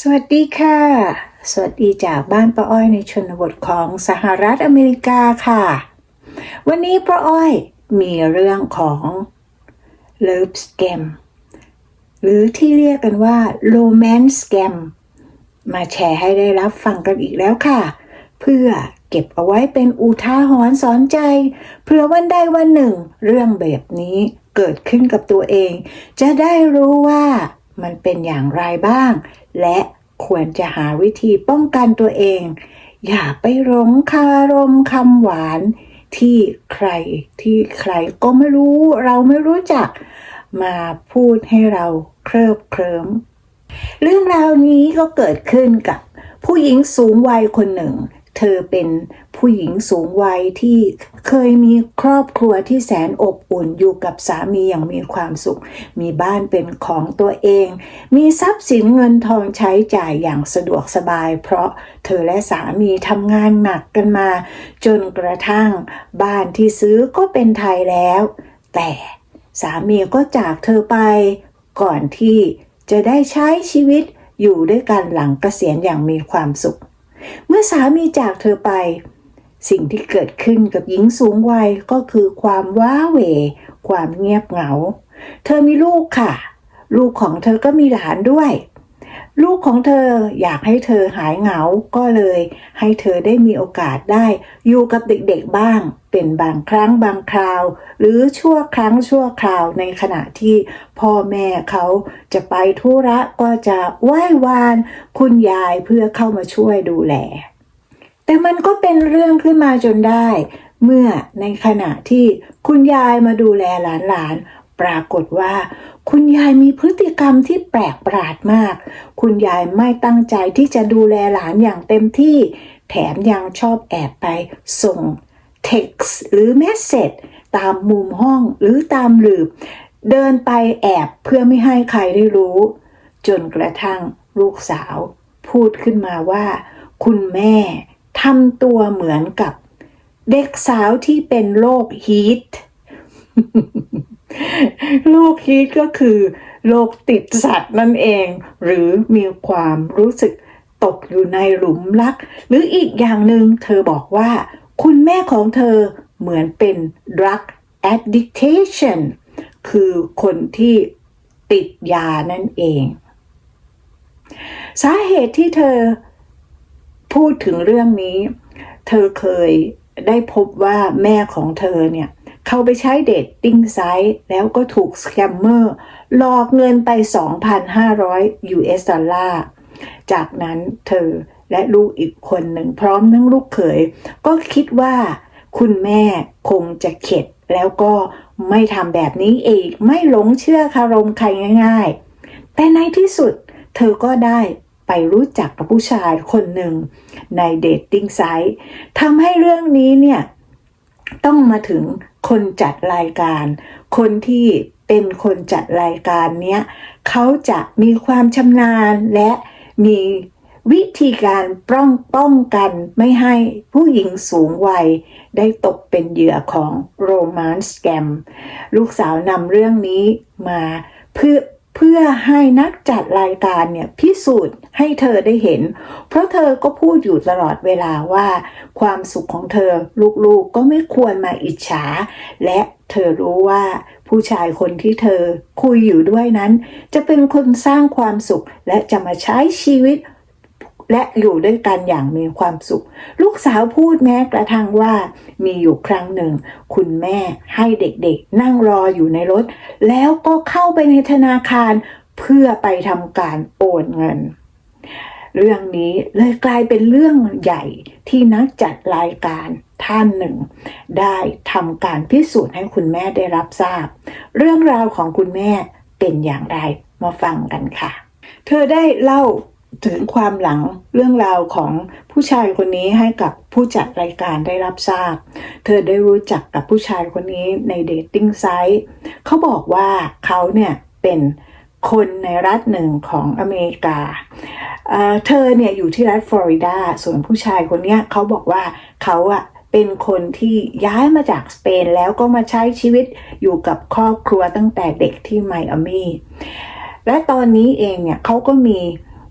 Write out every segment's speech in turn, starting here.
สวัสดีค่ะ สวัสดีจากบ้านป้าอ้อยในชนบทของสหรัฐอเมริกาค่ะ วันนี้ป้าอ้อยมีเรื่องของ Love Scam หรือที่เรียกกันว่า Romance Scam มาแชร์ให้ได้รับฟังกันอีกแล้วค่ะ เพื่อเก็บเอาไว้เป็นอุทาหรณ์สอนใจเพื่อวันใดวันหนึ่ง เรื่องแบบนี้เกิดขึ้นกับตัวเอง จะได้รู้ว่า มันเป็นอย่างไรบ้าง และควรจะหาวิธีป้องกันตัวเอง อย่าไปหลงคารมคำหวาน ที่ใครที่ใครก็ไม่รู้เราไม่รู้จัก มาพูดให้เราเคลิบเคลิ้มเรื่องราวนี้ก็เกิดขึ้นกับผู้หญิงสูงวัยคนหนึ่ง เธอเป็นผู้หญิงสูงวัยที่เคยมีครอบครัวที่แสนอบอุ่นอยู่กับสามีอย่างมีความสุข มีบ้านเป็นของตัวเอง มีทรัพย์สินเงินทองใช้จ่ายอย่างสะดวกสบาย เพราะเธอและสามีทำงานหนักกันมา จนกระทั่งบ้านที่ซื้อก็เป็นไทยแล้ว แต่สามีก็จากเธอไป ก่อนที่จะได้ใช้ชีวิตอยู่ด้วยกันหลังเกษียณอย่างมีความสุข เมื่อสามีจากเธอไป สิ่งที่เกิดขึ้นกับหญิงสูงวัยก็คือความว้าเหวความเงียบเหงา เธอมีลูกค่ะ ลูกของเธอก็มีหลานด้วย ลูกของเธออยากให้เธอหายเหงาก็เลย ให้เธอได้มีโอกาสได้ อยู่กับเด็กๆบ้าง เป็นบางครั้งบางคราว หรือชั่วครั้งชั่วคราวในขณะที่พ่อแม่เขาจะไปธุระก็จะไหว้วาน คุณยายเพื่อเข้ามาช่วยดูแล แต่มันก็เป็นเรื่องขึ้นมาจนได้ เมื่อในขณะที่คุณยายมาดูแลหลานๆปรากฏว่า คุณยายมีพฤติกรรมที่แปลกประหลาดมาก คุณยายไม่ตั้งใจที่จะดูแลหลานอย่างเต็มที่ แถมยังชอบแอบไปส่ง text หรือ message ตามมุมห้องหรือตามหลืบ เดินไปแอบเพื่อไม่ให้ใครได้รู้ จนกระทั่งลูกสาว พูดขึ้นมาว่า คุณแม่ทำตัวเหมือนกับ เด็กสาวที่เป็นโรคฮีท โรคฮีทก็คือโรคติดสัตว์นั่นเอง หรือมีความรู้สึกตกอยู่ในหลุมรัก หรืออีกอย่างหนึ่งเธอบอกว่า คุณแม่ของเธอเหมือนเป็น drug addiction คือคนที่ติดยานั่นเอง สาเหตุที่เธอพูดถึงเรื่องนี้ เธอเคยได้พบว่าแม่ของเธอเนี่ย เขาไปใช้เดทติ้งไซต์แล้วก็ถูกสแคมเมอร์หลอกเงินไป 2,500 US ดอลลาร์ จากนั้นเธอและลูกอีกคนหนึ่งพร้อมทั้งลูกเขย ก็คิดว่าคุณแม่คงจะเข็ดแล้วก็ไม่ทำแบบนี้อีกไม่หลงเชื่อคารมใครง่าย ๆ แต่ในที่สุดเธอก็ได้ไปรู้จักกับผู้ชายคนหนึ่งในเดทติ้งไซต์ทำให้เรื่องนี้เนี่ย ต้องมาถึงคนจัดรายการ คนที่เป็นคนจัดรายการเนี้ยเขาจะมีความชำนาญและมีวิธีการป้องป้องกันไม่ให้ผู้หญิงสูงวัย ได้ตกเป็นเหยื่อของโรแมนต์แกมลูกสาวนำเรื่องนี้มาเพื่อ เพื่อให้นักจัดรายการเนี่ยพิสูจน์ให้เธอได้เห็น เพราะเธอก็พูดอยู่ตลอดเวลาว่า ความสุขของเธอลูกๆก็ไม่ควรมาอิจฉา และเธอรู้ว่าผู้ชายคนที่เธอคุยอยู่ด้วยนั้น จะเป็นคนสร้างความสุขและจะมาใช้ชีวิต และอยู่ด้วยกันอย่างมีความสุข ลูกสาวพูดแม้กระทั่งว่า มีอยู่ครั้งหนึ่ง คุณแม่ให้เด็กๆ นั่งรออยู่ในรถ แล้วก็เข้าไปในธนาคารเพื่อไปทำการโอนเงิน เรื่องนี้เลยกลายเป็นเรื่องใหญ่ที่นักจัดรายการท่านหนึ่ง ได้ทำการพิสูจน์ให้คุณแม่ได้รับทราบ เรื่องราวของคุณแม่เป็นอย่างไรมาฟังกันค่ะ เธอได้เล่า ถึงความหลังเรื่องราวของผู้ชายคนนี้ให้กับผู้จัดรายการได้รับทราบ เธอได้รู้จักกับผู้ชายคนนี้ในเดทติ้งไซต์เขาบอกว่าเขาเนี่ยเป็นคนในรัฐหนึ่งของอเมริกาเเธอเนี่ยอยู่ที่รัฐฟลอริดา ส่วนผู้ชายคนนี้เขาบอกว่าเขาอะเป็นคนที่ย้ายมาจากสเปนแล้วก็มาใช้ชีวิตอยู่กับครอบครัวตั้งแต่เด็กที่ไมอามีและตอนนี้เองเนี่ยเขาก็มี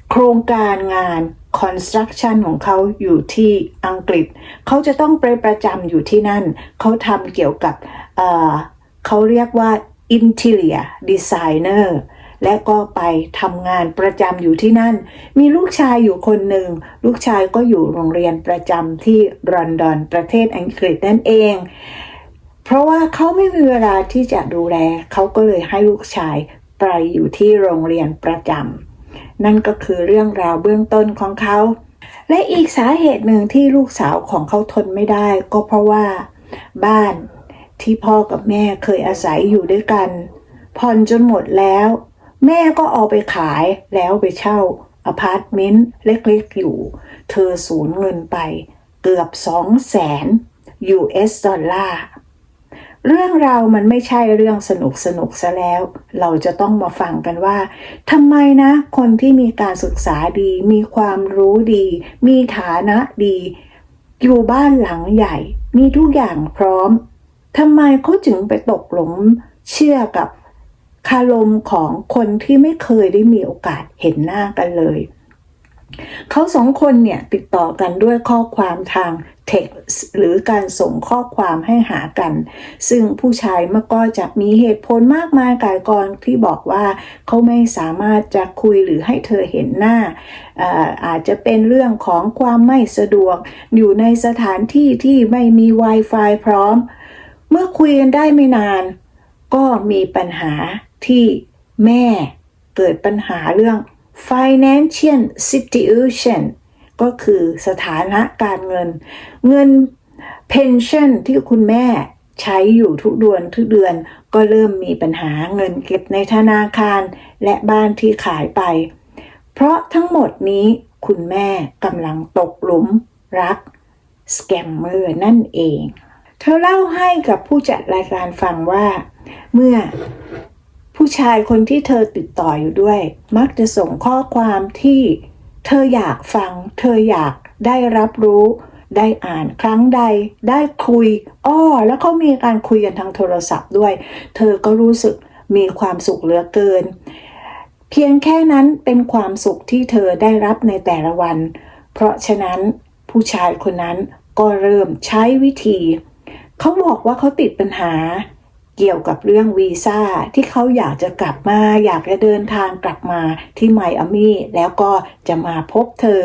โครงการงาน construction ของเขาอยู่ที่อังกฤษ เขาจะต้องไปประจำอยู่ที่นั่น เขาทำเกี่ยวกับเเขาเรียกว่า interior designer และก็ไปทำงานประจำอยู่ที่นั่น มีลูกชายอยู่คนหนึ่ง ลูกชายก็อยู่โรงเรียนประจำที่ลอนดอนประเทศอังกฤษนั่นเอง เพราะว่าเขาไม่มีเวลาที่จะดูแล เขาก็เลยให้ลูกชายไปอยู่ที่โรงเรียนประจำ นั่นก็คือเรื่องราวเบื้องต้นของเขา และอีกสาเหตุหนึ่งที่ลูกสาวของเขาทนไม่ได้ ก็เพราะว่า บ้านที่พ่อกับแม่เคยอาศัยอยู่ด้วยกันผ่อนจนหมดแล้ว แม่ก็เอาไปขายแล้วไปเช่าอพาร์ตเมนต์เล็กๆอยู่ เธอสูญเงินไปเกือบสองแสน US ดอลลาร์ เรื่องราวมันไม่ใช่เรื่องสนุกสนุกซะแล้ว เราจะต้องมาฟังกันว่าทำไมนะ คนที่มีการศึกษาดี มีความรู้ดี มีฐานะดี อยู่บ้านหลังใหญ่ มีทุกอย่างพร้อมทำไมเขาถึงไปตกหลงเชื่อกับคารมของคนที่ไม่เคยได้มีโอกาสเห็นหน้ากันเลย เขาสองคนเนี่ยติดต่อกันด้วยข้อความทาง text หรือการส่งข้อความให้หากัน ซึ่งผู้ชายเมื่อก็จะมีเหตุผลมากมายกายกองที่บอกว่าเขาไม่สามารถจะคุยหรือให้เธอเห็นหน้าอาอาจจะเป็นเรื่องของความไม่สะดวก อยู่ในสถานที่ที่ไม่มี Wi-Fi พร้อม เมื่อคุยกันได้ไม่นาน ก็มีปัญหาที่แม่เกิดปัญหาเรื่อง financial situation ก็คือสถานะการเงิน เงิน pension ที่คุณแม่ใช้อยู่ทุกเดือนทุกเดือนก็เริ่มมีปัญหาเงินเก็บในธนาคารและบ้านที่ขายไป เพราะทั้งหมดนี้คุณแม่กำลังตกหลุมรักสแกมเมอร์นั่นเอง เธอเล่าให้กับผู้จัดรายการฟังว่า เมื่อผู้ชายคนที่เธอติดต่ออยู่ด้วย มักจะส่งข้อความที่ เธออยากฟัง เธออยากได้รับรู้ ได้อ่านครั้งใด ได้คุย อ้อ แล้วเขามีการคุยกันทางโทรศัพท์ด้วย เธอก็รู้สึกมีความสุขเหลือเกิน เพียงแค่นั้นเป็นความสุขที่เธอได้รับในแต่ละวัน เพราะฉะนั้นผู้ชายคนนั้นก็เริ่มใช้วิธี เขาบอกว่าเขาติดปัญหา เกี่ยวกับเรื่องวีซ่าที่เขาอยากจะกลับมา อยากจะเดินทางกลับมาที่ไมอามีแล้วก็จะมาพบเธอ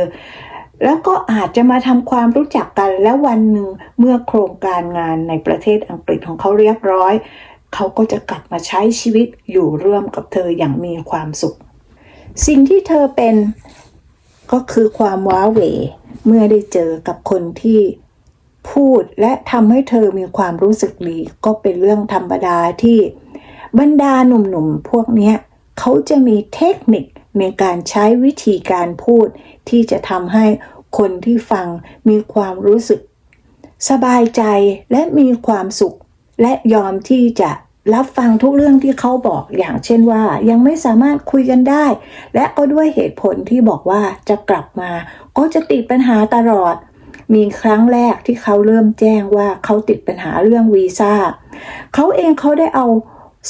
แล้วก็อาจจะมาทำความรู้จักกันแล้ววันหนึ่งเมื่อโครงการงานในประเทศอังกฤษของเขาเรียบร้อย เขาก็จะกลับมาใช้ชีวิตอยู่ร่วมกับเธออย่างมีความสุข สิ่งที่เธอเป็นก็คือความว้าเหวเมื่อได้เจอกับคนที่ พูดและทำให้เธอมีความรู้สึกดีก็เป็นเรื่องธรรมดาที่บรรดาหนุ่มๆพวกเนี้ยเขาจะมีเทคนิคในการใช้วิธีการพูด ที่จะทำให้คนที่ฟังมีความรู้สึก สบายใจและมีความสุข และยอมที่จะรับฟังทุกเรื่องที่เขาบอกอย่างเช่นว่า ยังไม่สามารถคุยกันได้ และก็ด้วยเหตุผลที่บอกว่าจะกลับมา ก็จะติดปัญหาตลอด มีครั้งแรกที่เขาเริ่มแจ้งว่าเขาติดปัญหาเรื่องวีซ่าเขาเองเขาได้เอา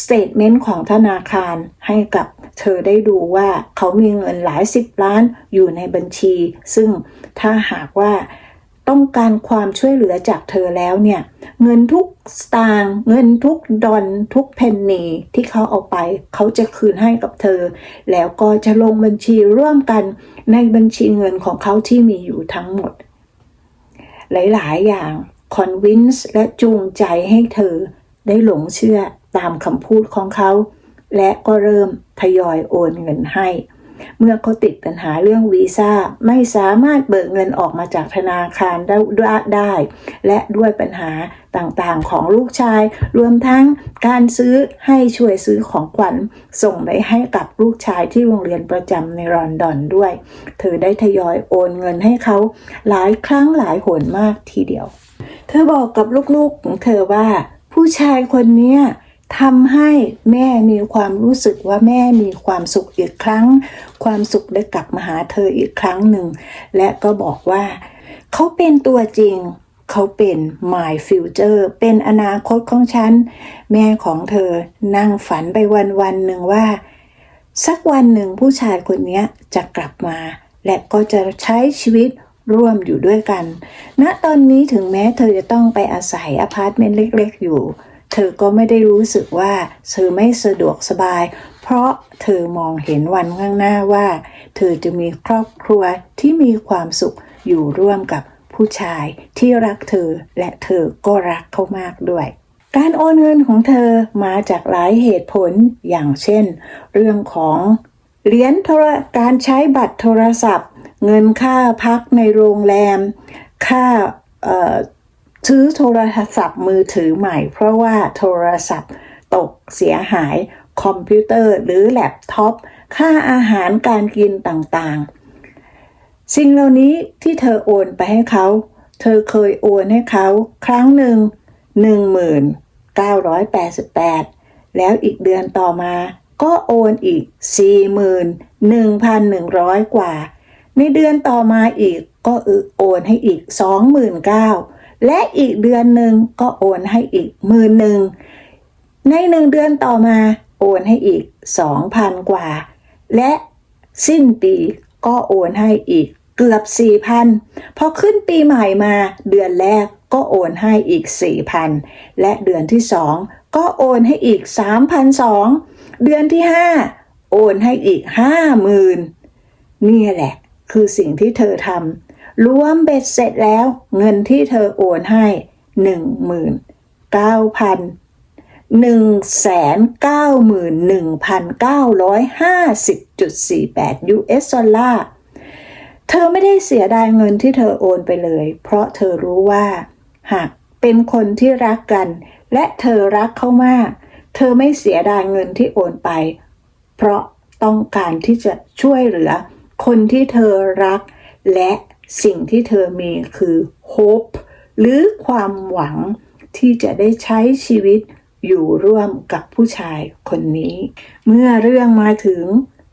สเตทเมนต์ของธนาคารให้กับเธอได้ดูว่าเขามีเงินหลายสิบล้านอยู่ในบัญชี ซึ่งถ้าหากว่าต้องการความช่วยเหลือจากเธอแล้วเนี่ย เงินทุกสตางค์เงินทุกดอนทุกเพนนีที่เขาเอาไป เขาจะคืนให้กับเธอ แล้วก็จะลงบัญชีร่วมกันในบัญชีเงินของเขาที่มีอยู่ทั้งหมด หลาย ๆ อย่างคอนวินส์และจูงใจให้เธอได้หลงเชื่อตามคำพูดของเขา และก็เริ่มทยอยโอนเงินให้ เมื่อเขาติดปัญหาเรื่องวีซ่าไม่สามารถเบิกเงินออกมาจากธนาคารได้ได้ และด้วยปัญหาต่างๆของลูกชาย รวมทั้งการซื้อให้ช่วยซื้อของขวัญส่งไปให้กับลูกชายที่โรงเรียนประจำในลอนดอนด้วย เธอได้ทยอยโอนเงินให้เขาหลายครั้งหลายหนมากทีเดียว เธอบอกกับลูกๆของเธอว่า ผู้ชายคนนี้ ทำให้แม่มีความรู้สึกว่าแม่มีความสุขอีกครั้ง ความสุขได้กลับมาหาเธออีกครั้งหนึ่ง และก็บอกว่า เขาเป็นตัวจริง เขาเป็น my future เป็นอนาคตของฉัน แม่ของเธอนั่งฝันไปวันวันๆหนึ่งว่า สักวันหนึ่งผู้ชายคนนี้จะกลับมา และก็จะใช้ชีวิตร่วมอยู่ด้วยกันณตอนนี้ถึงแม้เธอจะต้องไปอาศัยอพาร์ตเมนต์เล็ก ๆ อยู่ เธอก็ไม่ได้รู้สึกว่าเธอไม่สะดวกสบาย เพราะเธอมองเห็นวันข้างหน้าว่า เธอจะมีครอบครัวที่มีความสุขอยู่ร่วมกับผู้ชายที่รักเธอและเธอก็รักเขามากด้วย การโอนเงินของเธอมาจากหลายเหตุผลอย่างเช่น เรื่องของเหรียญโทรการใช้บัตรโทรศัพท์ เงินค่าพักในโรงแรม ค่า ซื้อโทรศัพท์มือถือใหม่ เพราะว่าโทรศัพท์ตกเสียหายคอมพิวเตอร์หรือแล็ปท็อปค่าอาหารการกินต่างๆ สิ่งเหล่านี้ที่เธอโอนไปให้เขา เธอเคยโอนให้เขาครั้งหนึ่ง 1988 แล้วอีกเดือนต่อมาก็โอนอีก 41,100 กว่า ในเดือนต่อมาอีกก็โอนให้อีก 29,000 และอีกเดือนหนึ่งก็โอนให้อีกหมื่นหนึ่งในหนึ่งเดือนต่อมาโอนให้อีก2,000กว่า และสิ้นปีก็โอนให้อีกเกือบ4,000พอขึ้นปีใหม่มาเดือนแรกก็โอนให้อีก4,000และเดือนที่2ก็โอนให้อีก3,200เดือนที่5โอนให้อีก50,000นี่แหละ คือสิ่งที่เธอทำ รวมเบ็ดเสร็จแล้ว เงินที่เธอโอนให้19,000 191,950.48 US ดอลลาร์เธอไม่ได้เสียดายเงินที่เธอโอนไปเลย เพราะเธอรู้ว่า หากเป็นคนที่รักกัน และเธอรักเขามาก เธอไม่เสียดายเงินที่โอนไป เพราะต้องการที่จะช่วยเหลือ คนที่เธอรักและ สิ่งที่เธอมีคือ hope หรือความหวังที่จะได้ใช้ชีวิตอยู่ร่วมกับผู้ชายคนนี้ เมื่อเรื่องมาถึง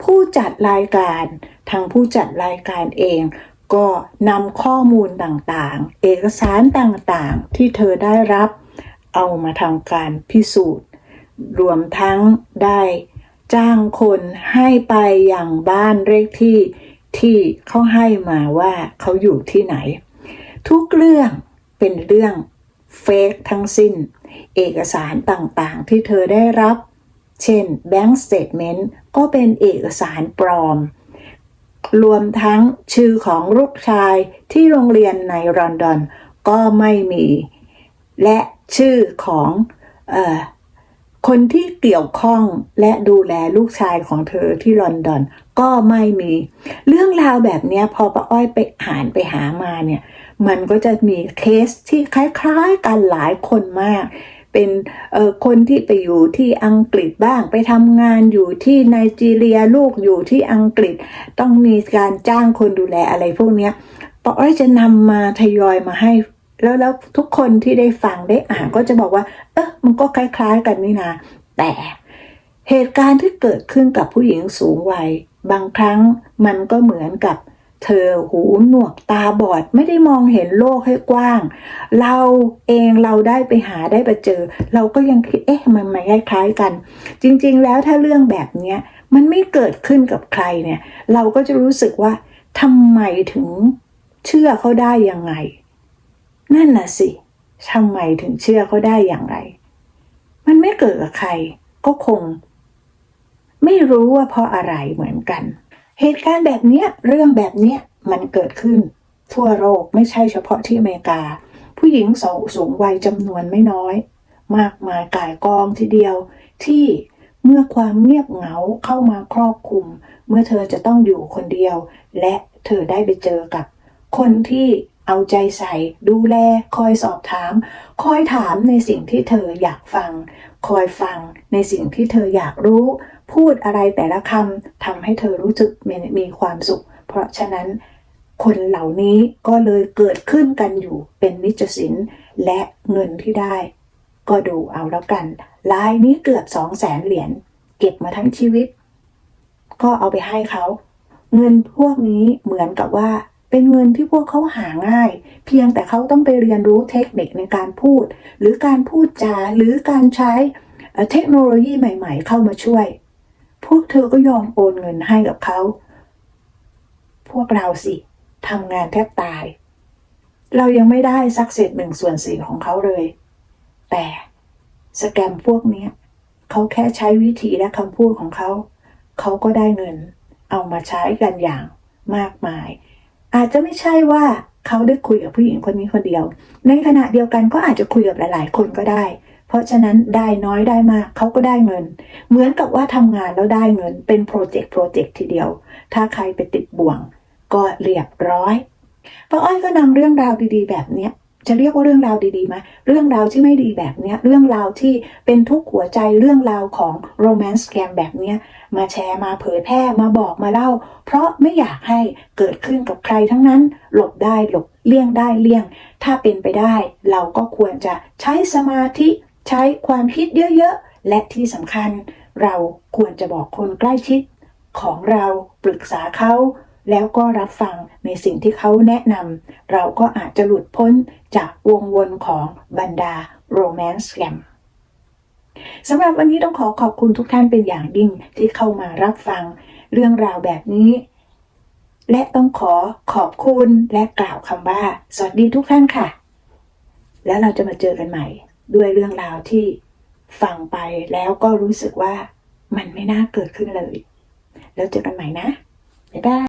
ผู้จัดรายการ ทางผู้จัดรายการเอง ก็นำข้อมูลต่างๆ เอกสารต่างๆ ที่เธอได้รับ เอามาทำการพิสูจน์ รวมทั้งได้จ้างคนให้ไปอย่างบ้านเลขที่ ที่เขาให้มาว่าเขาอยู่ที่ไหน ทุกเรื่องเป็นเรื่องเฟกทั้งสิ้น เอกสารต่างๆ ที่เธอได้รับ เช่น Bank Statement ก็เป็นเอกสารปลอม รวมทั้งชื่อของลูกชายที่โรงเรียนในลอนดอนก็ไม่มี และชื่อของเออ คนที่เกี่ยวข้องและดูแลลูกชายของเธอที่ลอนดอน ก็ไม่มี เรื่องราวแบบนี้พอป้าอ้อยไปอ่านไปหามาเนี่ย มันก็จะมีเคสที่คล้ายๆกันหลายคนมาก เป็นคนที่ไปอยู่ที่อังกฤษบ้าง ไปทำงานอยู่ที่ไนจีเรียลูกอยู่ที่อังกฤษ ต้องมีการจ้างคนดูแลอะไรพวกนี้ป้าอ้อยจะนำมาทยอยมาให้ แล้วแล้วทุกคนที่ได้ฟังได้อ่านก็จะบอกว่า เออมันก็คล้ายๆ กันนี่นะแต่เหตุการณ์ที่เกิดขึ้นกับผู้หญิงสูงวัย บางครั้งมันก็เหมือนกับเธอหูหนวกตาบอดไม่ได้มองเห็นโลกให้กว้าง เราเองเราได้ไปหาได้ไปเจอ เราก็ยังคิดเอ๊ะมันไม่คล้ายๆกัน จริงๆแล้วถ้าเรื่องแบบเนี้ยมันไม่เกิดขึ้นกับใครเนี่ย เราก็จะรู้สึกว่าทำไมถึงเชื่อเขาได้ยังไง นั่นน่ะสิทำไมถึงเชื่อเขาได้อย่างไร มันไม่เกิดกับใคร ก็คง ไม่รู้ว่าเพราะอะไรเหมือนกัน เหตุการณ์แบบเนี้ย เรื่องแบบเนี้ยมันเกิดขึ้น ทั่วโลกไม่ใช่เฉพาะที่อเมริกา ผู้หญิงสูงสูงวัยจำนวนไม่น้อย มากมายกายกองทีเดียว ที่เมื่อความเงียบเหงาเข้ามาครอบคลุม เมื่อเธอจะต้องอยู่คนเดียว และเธอได้ไปเจอกับ คนที่ เอาใจใส่ ดูแล คอยสอบถาม คอยถามในสิ่งที่เธออยากฟัง คอยฟังในสิ่งที่เธออยากรู้ พูดอะไรแต่ละคำทำให้เธอรู้สึกมีมีความสุข เพราะฉะนั้น คนเหล่านี้ก็เลยเกิดขึ้นกันอยู่เป็นนิจสินและเงินที่ได้ ก็ดูเอาแล้วกันลายนี้เกือบสองแสนเหรียญเก็บมาทั้งชีวิต ก็เอาไปให้เขา เงินพวกนี้เหมือนกับว่า เป็นเงินที่พวกเขาหาง่าย เพียงแต่เขาต้องไปเรียนรู้เทคนิคในการพูด หรือการพูดจาหรือการใช้เทคโนโลยีใหม่ ๆ เข้ามาช่วย พวกเธอก็ยอมโอนเงินให้กับเขา พวกเราสิทำงานแทบตาย เรายังไม่ได้สักเศษหนึ่งส่วนสี่ของเขาเลย แต่สแกมพวกนี้เขาแค่ใช้วิธีและคำพูดของเขา เขาก็ได้เงิน เอามาใช้กันอย่างมากมาย อาจจะไม่ใช่ว่าเขาได้คุยกับผู้หญิงคนนี้คนเดียว ในขณะเดียวกันก็อาจจะคุยกับหลาย ๆ คนก็ได้ เพราะฉะนั้นได้น้อยได้มากเขาก็ได้เงิน เหมือนกับว่าทำงานแล้วได้เงินเป็นโปรเจกต์โปรเจกต์ทีเดียว ถ้าใครไปติดบ่วง ก็เรียบร้อยป้าอ้อยก็นำเรื่องราวดีๆ แบบนี้ จะเรียกว่าเรื่องราวดีๆไหมเรื่องราวที่ไม่ดีแบบเนี้ย เรื่องราวที่เป็นทุกข์หัวใจเรื่องราวของโรแมนต์สแกมแบบเนี้ย มาแชร์มาเผยแพร่มาบอกมาเล่า เพราะไม่อยากให้เกิดขึ้นกับใครทั้งนั้น หลบได้หลบเลี่ยงได้เลี่ยง ถ้าเป็นไปได้ เราก็ควรจะใช้สมาธิใช้ความคิดเยอะๆ และที่สำคัญ เราควรจะบอกคนใกล้ชิดของเราปรึกษาเขา แล้วก็รับฟังในสิ่งที่เขาแนะนำเราก็อาจจะหลุดพ้นจากวงวนของบรรดาโรแมนต์แกมสำหรับวันนี้ต้องขอขอบคุณทุกท่านเป็นอย่างยิ่งที่เข้ามารับฟังเรื่องราวแบบนี้ และต้องขอขอบคุณและกล่าวคำว่า สวัสดีทุกท่านค่ะ แล้วเราจะมาเจอกันใหม่ ด้วยเรื่องราวที่ฟังไปแล้วก็รู้สึกว่ามันไม่น่าเกิดขึ้นเลย แล้วเจอกันใหม่นะบ๊ายบาย